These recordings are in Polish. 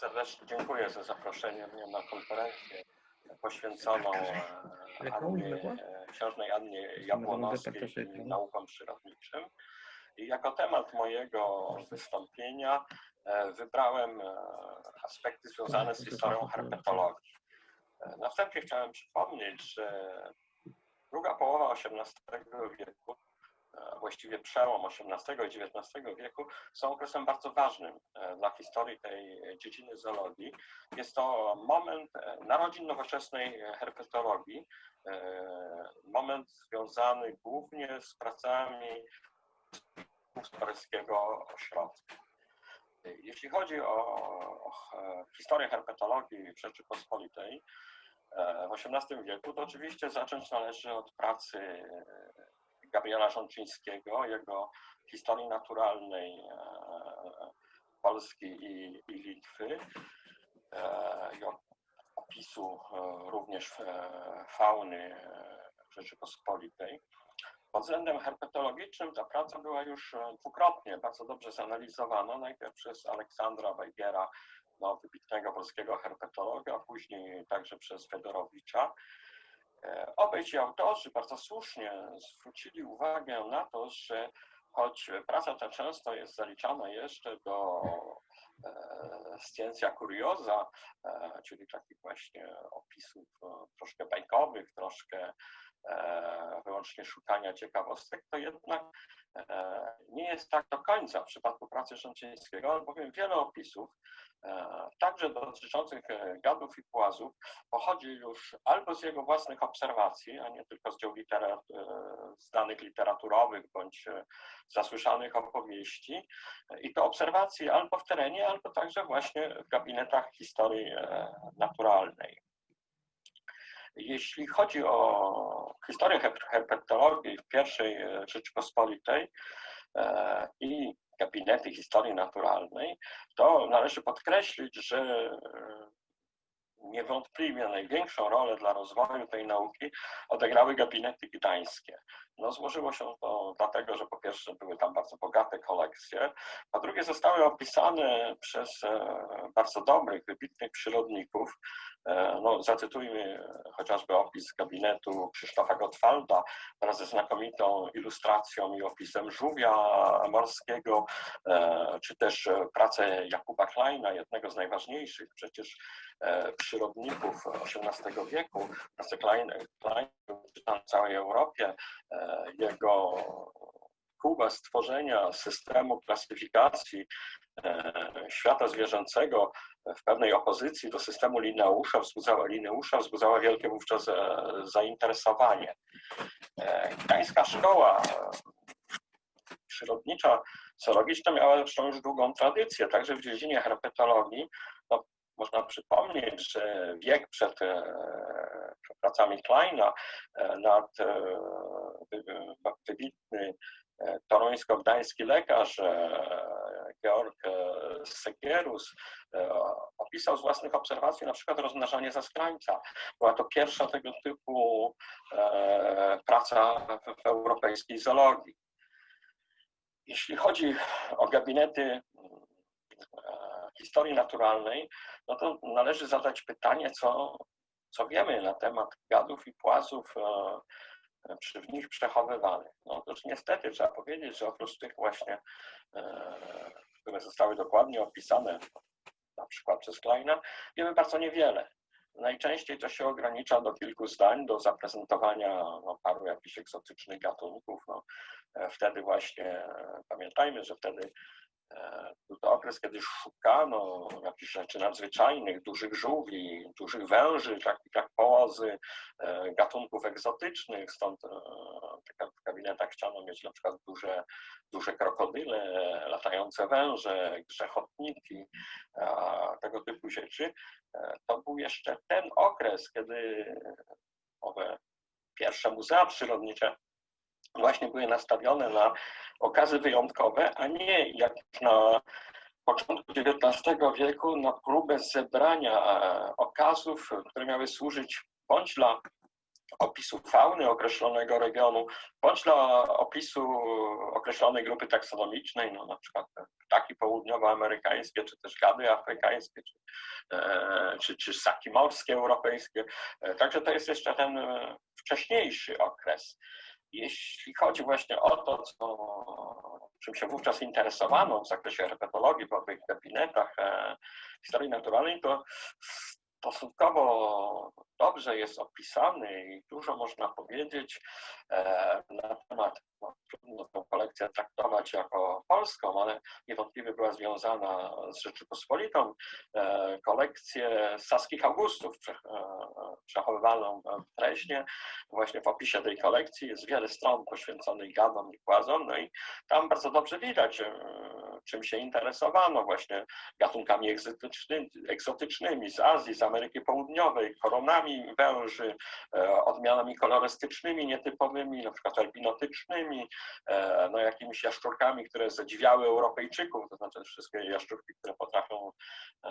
Serdecznie dziękuję za zaproszenie mnie na konferencję poświęconą e, Annie, e, księżnej Annie Jabłonowskiej i naukom przyrodniczym. I jako temat mojego wystąpienia e, wybrałem aspekty związane z historią herpetologii. Na wstępie chciałem przypomnieć, że druga połowa XVIII wieku właściwie przełom XVIII i XIX wieku, są okresem bardzo ważnym e, dla historii tej dziedziny zoologii. Jest to moment e, narodzin nowoczesnej herpetologii, e, moment związany głównie z pracami paryskiego ośrodka. Jeśli chodzi o, o historię herpetologii w Rzeczypospolitej w XVIII wieku, to oczywiście zacząć należy od pracy Gabriela Rzączyńskiego, jego historii naturalnej e, Polski i, i Litwy, e, i opisu e, również fauny Rzeczypospolitej. Pod względem herpetologicznym ta praca była już dwukrotnie bardzo dobrze zanalizowana, najpierw przez Aleksandra Wejgiera, no, wybitnego polskiego herpetologa, później także przez Fedorowicza. E, obaj ci autorzy bardzo słusznie zwrócili uwagę na to, że choć praca ta często jest zaliczana jeszcze do e, scientia curiosa, e, czyli takich właśnie opisów troszkę bajkowych, troszkę wyłącznie szukania ciekawostek, to jednak nie jest tak do końca w przypadku pracy Rzączyńskiego, albowiem wiele opisów E, także dotyczących e, gadów i płazów, pochodzi już albo z jego własnych obserwacji, a nie tylko z dzieł e, danych literaturowych bądź zasłyszanych opowieści. I to obserwacji albo w terenie, albo także właśnie w gabinetach historii naturalnej. Jeśli chodzi o historię herpetologii w pierwszej Rzeczypospolitej i gabinety historii naturalnej, to należy podkreślić, że e, niewątpliwie największą rolę dla rozwoju tej nauki odegrały gabinety gdańskie. No, złożyło się to dlatego, że po pierwsze były tam bardzo bogate kolekcje, a drugie zostały opisane przez e, bardzo dobrych, wybitnych przyrodników. E, no, zacytujmy chociażby opis gabinetu Krzysztofa Gottwalda wraz ze znakomitą ilustracją i opisem żółwia morskiego, e, czy też pracę Jakuba Kleina, jednego z najważniejszych przecież przyrodników XVIII wieku. Pracę Klein, Klein w całej Europie, jego próba stworzenia systemu klasyfikacji e, świata zwierzęcego w pewnej opozycji do systemu Linneusza wzbudzała, Linneusza wzbudzała wielkie wówczas e, zainteresowanie. E, gdańska szkoła przyrodnicza, zoologiczna miała zresztą już długą tradycję, także w dziedzinie herpetologii. No, można przypomnieć, że wiek przed pracami Kleina nad wybitny toruńsko-gdański lekarz Georg Sekierus opisał z własnych obserwacji na przykład rozmnażanie zaskrańca. Była to pierwsza tego typu praca w europejskiej zoologii. Jeśli chodzi o gabinety historii naturalnej, no to należy zadać pytanie, co, co wiemy na temat gadów i płazów e, w nich przechowywanych. No otóż niestety trzeba powiedzieć, że oprócz tych właśnie, e, które zostały dokładnie opisane, na przykład przez Kleina, wiemy bardzo niewiele. Najczęściej to się ogranicza do kilku zdań, do zaprezentowania no, paru jakichś egzotycznych gatunków. No, e, wtedy właśnie, pamiętajmy, że wtedy był to okres, kiedy szukano jakichś rzeczy nadzwyczajnych, dużych żółwi, dużych węży, takich jak połozy, e, gatunków egzotycznych, stąd e, w gabinetach chciano mieć na przykład duże, duże krokodyle, latające węże, grzechotniki, tego typu rzeczy. E, to był jeszcze ten okres, kiedy owe pierwsze muzea przyrodnicze właśnie były nastawione na okazy wyjątkowe, a nie jak na początku XIX wieku na próbę zebrania e, okazów, które miały służyć bądź dla opisu fauny określonego regionu, bądź dla opisu określonej grupy taksonomicznej, no na przykład ptaki południowoamerykańskie, czy też gady afrykańskie, czy, e, czy, czy ssaki morskie europejskie. E, także to jest jeszcze ten wcześniejszy okres. Jeśli chodzi właśnie o to, co, czym się wówczas interesowano w zakresie herpetologii w owych gabinetach historii naturalnej, to stosunkowo dobrze jest opisany i dużo można powiedzieć e, na temat, no, trudno tę kolekcję traktować jako polską, ale niewątpliwie była związana z Rzeczypospolitą. E, kolekcję Saskich Augustów e, przechowywaną w. Właśnie w opisie tej kolekcji jest wiele stron poświęconych gadom i płazom, no i tam bardzo dobrze widać, czym się interesowano, właśnie gatunkami egzotycznymi, egzotycznymi z Azji, z Ameryki Południowej, koronami węży, e, odmianami kolorystycznymi nietypowymi, na przykład albinotycznymi, e, no jakimiś jaszczurkami, które zadziwiały Europejczyków, to znaczy wszystkie jaszczurki, które potrafią, e,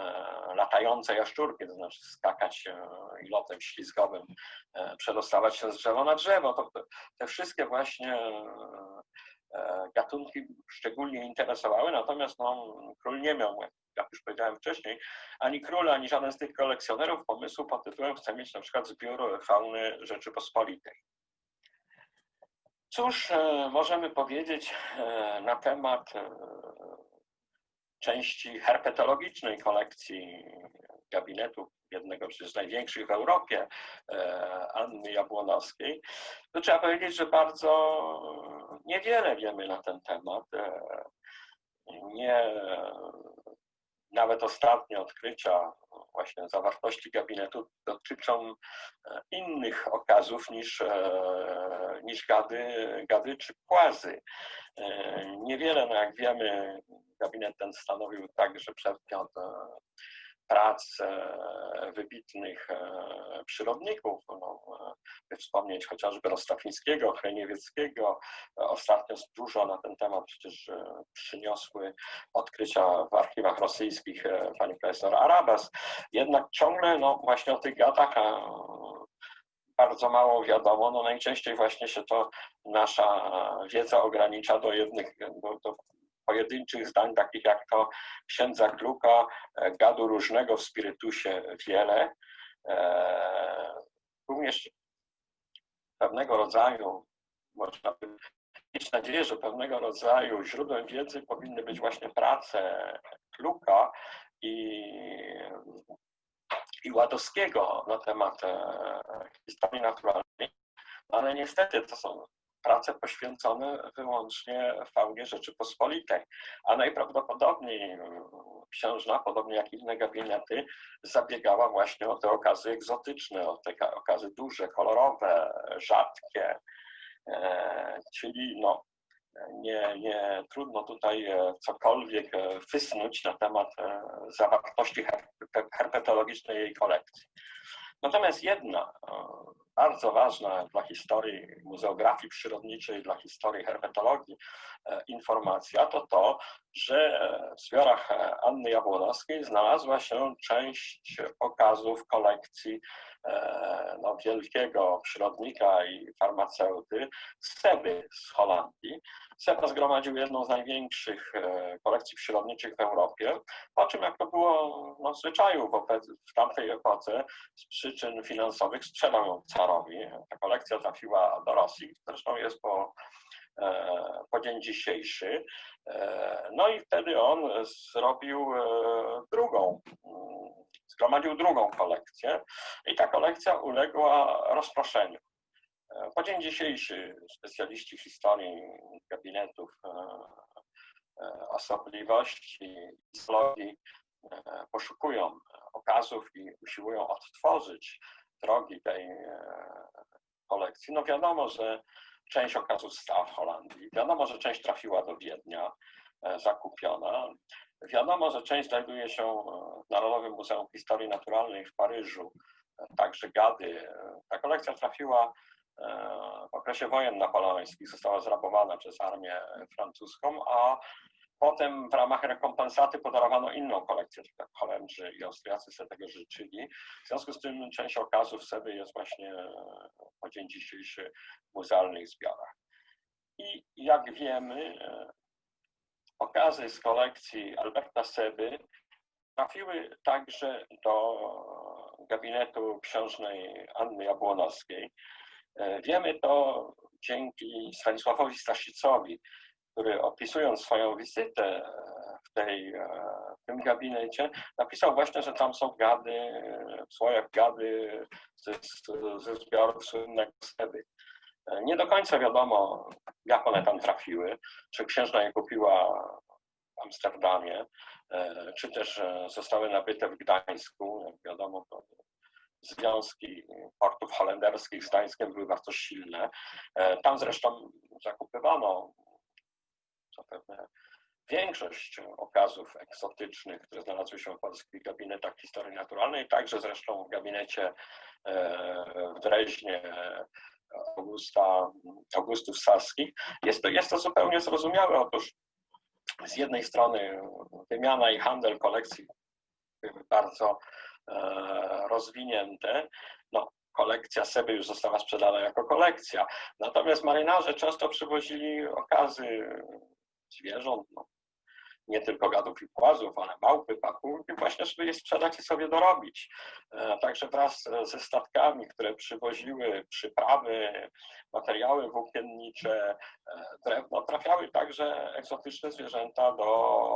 latające jaszczurki, to znaczy skakać i lotem ślizgowym, przedostawać się z drzewa na drzewo, to te wszystkie właśnie gatunki szczególnie interesowały, natomiast no, król nie miał jak już powiedziałem wcześniej, ani król, ani żaden z tych kolekcjonerów pomysłu pod tytułem chce mieć na przykład zbiór fauny Rzeczypospolitej. Cóż e, możemy powiedzieć e, na temat e, części herpetologicznej kolekcji gabinetu jednego z największych w Europie, Anny Jabłonowskiej, to trzeba powiedzieć, że bardzo niewiele wiemy na ten temat. Nie nawet ostatnie odkrycia właśnie zawartości gabinetu dotyczą e, innych okazów niż, e, niż gady, gady czy płazy. E, niewiele, no jak wiemy, gabinet ten stanowił także przedmiot prac e, wybitnych e, przyrodników. No, by wspomnieć chociażby Rostafińskiego, Chreniewieckiego. Ostatnio dużo na ten temat przecież e, przyniosły odkrycia w archiwach rosyjskich pani profesor Arabas. Jednak ciągle no, właśnie o tych gadach bardzo mało wiadomo. No najczęściej właśnie się to nasza wiedza ogranicza do jednych, do, do pojedynczych zdań, takich jak to księdza Kluka, e, gadu różnego w spirytusie wiele. E, również pewnego rodzaju, można by mieć nadzieję, że pewnego rodzaju źródłem wiedzy powinny być właśnie prace Kluka i, i Ładowskiego na temat e, historii naturalnej, ale niestety to są prace poświęcone wyłącznie faunie Rzeczypospolitej, a najprawdopodobniej księżna, podobnie jak inne gabinety, zabiegała właśnie o te okazy egzotyczne, o te okazy duże, kolorowe, rzadkie, e, czyli no, nie, nie trudno tutaj e, cokolwiek e, wysnuć na temat zawartości herpetologicznej jej kolekcji. Natomiast jedna bardzo ważna dla historii muzeografii przyrodniczej, dla historii herpetologii e, informacja to to, że w zbiorach Anny Jabłonowskiej znalazła się część okazów kolekcji e, no, wielkiego przyrodnika i farmaceuty Seby z Holandii. Seba zgromadził jedną z największych e, kolekcji przyrodniczych w Europie, po czym jak to było no, zwyczaju w tamtej epoce z przyczyn finansowych sprzedał ją carowi. Ta kolekcja trafiła do Rosji, zresztą jest po e, po dzień dzisiejszy. E, no i wtedy on zrobił drugą, mm, zgromadził drugą kolekcję i ta kolekcja uległa rozproszeniu. Po dzień dzisiejszy specjaliści historii gabinetów e, e, osobliwości, zoologii e, poszukują okazów i usiłują odtworzyć drogi tej kolekcji. No wiadomo, że część okazów stała w Holandii, wiadomo, że część trafiła do Wiednia, zakupiona. Wiadomo, że część znajduje się w Narodowym Muzeum Historii Naturalnej w Paryżu, także gady. Ta kolekcja trafiła w okresie wojen napoleońskich została zrabowana przez armię francuską, a Potem w ramach rekompensaty podarowano inną kolekcję, tak jak Holendrzy i Austriacy sobie tego życzyli. W związku z tym część okazów Seby jest właśnie po dzień dzisiejszy w muzealnych zbiorach. I jak wiemy, okazy z kolekcji Alberta Seby trafiły także do gabinetu księżnej Anny Jabłonowskiej. Wiemy to dzięki Stanisławowi Staszicowi, który opisując swoją wizytę w, tej, w tym gabinecie, napisał właśnie, że tam są gady, w słojach gady ze, ze zbiorów słynnego Seby. Nie do końca wiadomo, jak one tam trafiły, czy księżna je kupiła w Amsterdamie, czy też zostały nabyte w Gdańsku. Jak wiadomo, to związki portów holenderskich z Gdańskiem były bardzo silne. Tam zresztą zakupywano zapewne większość okazów egzotycznych, które znalazły się w polskich gabinetach historii naturalnej, także zresztą w gabinecie w Dreźnie Augusta, Augustów Saskich. Jest to, jest to zupełnie zrozumiałe. Otóż z jednej strony wymiana i handel kolekcji były bardzo e, rozwinięte. No, kolekcja Seby już została sprzedana jako kolekcja. Natomiast marynarze często przywozili okazy zwierząt, no, nie tylko gadów i płazów, ale małpy, papugi, właśnie żeby je sprzedać i sobie dorobić. E, także wraz ze statkami, które przywoziły przyprawy, materiały włókiennicze, e, drewno, trafiały także egzotyczne zwierzęta do,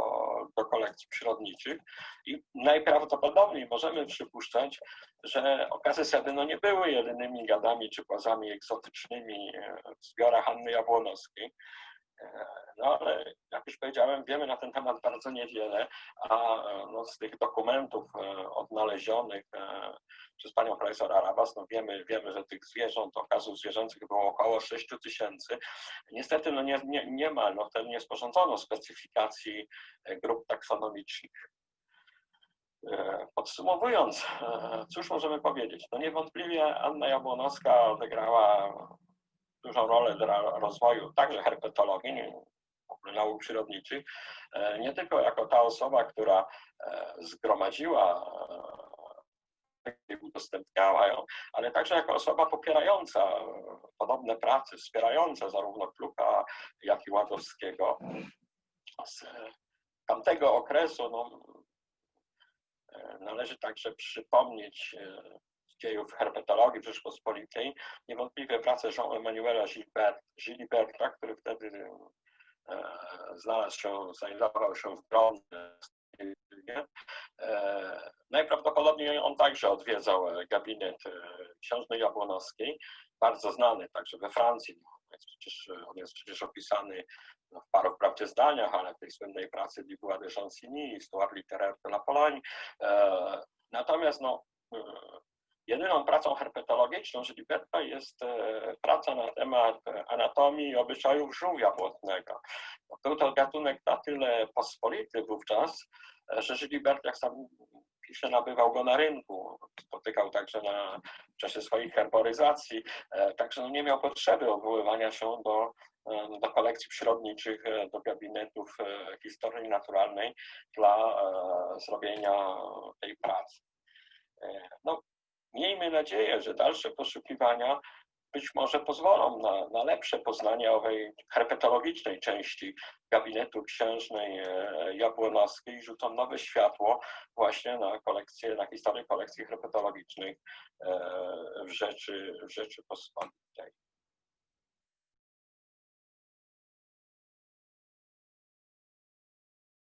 do kolekcji przyrodniczych i najprawdopodobniej możemy przypuszczać, że okazy sedy no nie były jedynymi gadami czy płazami egzotycznymi w zbiorach Anny Jabłonowskiej. No ale jak już powiedziałem, wiemy na ten temat bardzo niewiele, a no, z tych dokumentów e, odnalezionych e, przez panią profesor Arabas, no wiemy, wiemy, że tych zwierząt, okazów zwierzęcych było około 6 tysięcy. Niestety no nie, nie, nie ma, no wtedy nie sporządzono specyfikacji e, grup taksonomicznych. Podsumowując, cóż możemy powiedzieć? No niewątpliwie Anna Jabłonowska odegrała dużą rolę dla rozwoju także herpetologii, nauk przyrodniczych, e, nie tylko jako ta osoba, która e, zgromadziła i e, udostępniała ją, ale także jako osoba popierająca podobne prace, wspierająca zarówno Kluka, jak i Ładowskiego. Z tamtego okresu no, należy także przypomnieć dziejów herpetologii w Rzeczpospolitej, niewątpliwie pracę Jean-Emmanuela Giliberta, który wtedy e, znalazł się, znajdował się w Gronie. E, najprawdopodobniej on także odwiedzał gabinet e, księżnej Jabłonowskiej, bardzo znany także we Francji. Jest przecież, on jest przecież opisany no, w paru wprawdzie zdaniach, ale w tej słynnej pracy Dubois de Chansigny, Histoire littéraire de la Pologne. Natomiast no, Jedyną pracą herpetologiczną Żyliberta jest e, praca na temat anatomii i obyczajów żółwia błotnego. Był to gatunek na tyle pospolity wówczas, e, że Żylibert, jak sam pisze, nabywał go na rynku. Spotykał także na, w czasie swoich herboryzacji, e, także no nie miał potrzeby odwoływania się do, do kolekcji przyrodniczych, do gabinetów historii naturalnej dla zrobienia tej pracy. Miejmy nadzieję, że dalsze poszukiwania być może pozwolą na, na lepsze poznanie owej herpetologicznej części gabinetu księżnej e, Jabłonowskiej, rzucą nowe światło właśnie na kolekcję, na historię kolekcji herpetologicznych e, w Rzeczy, w.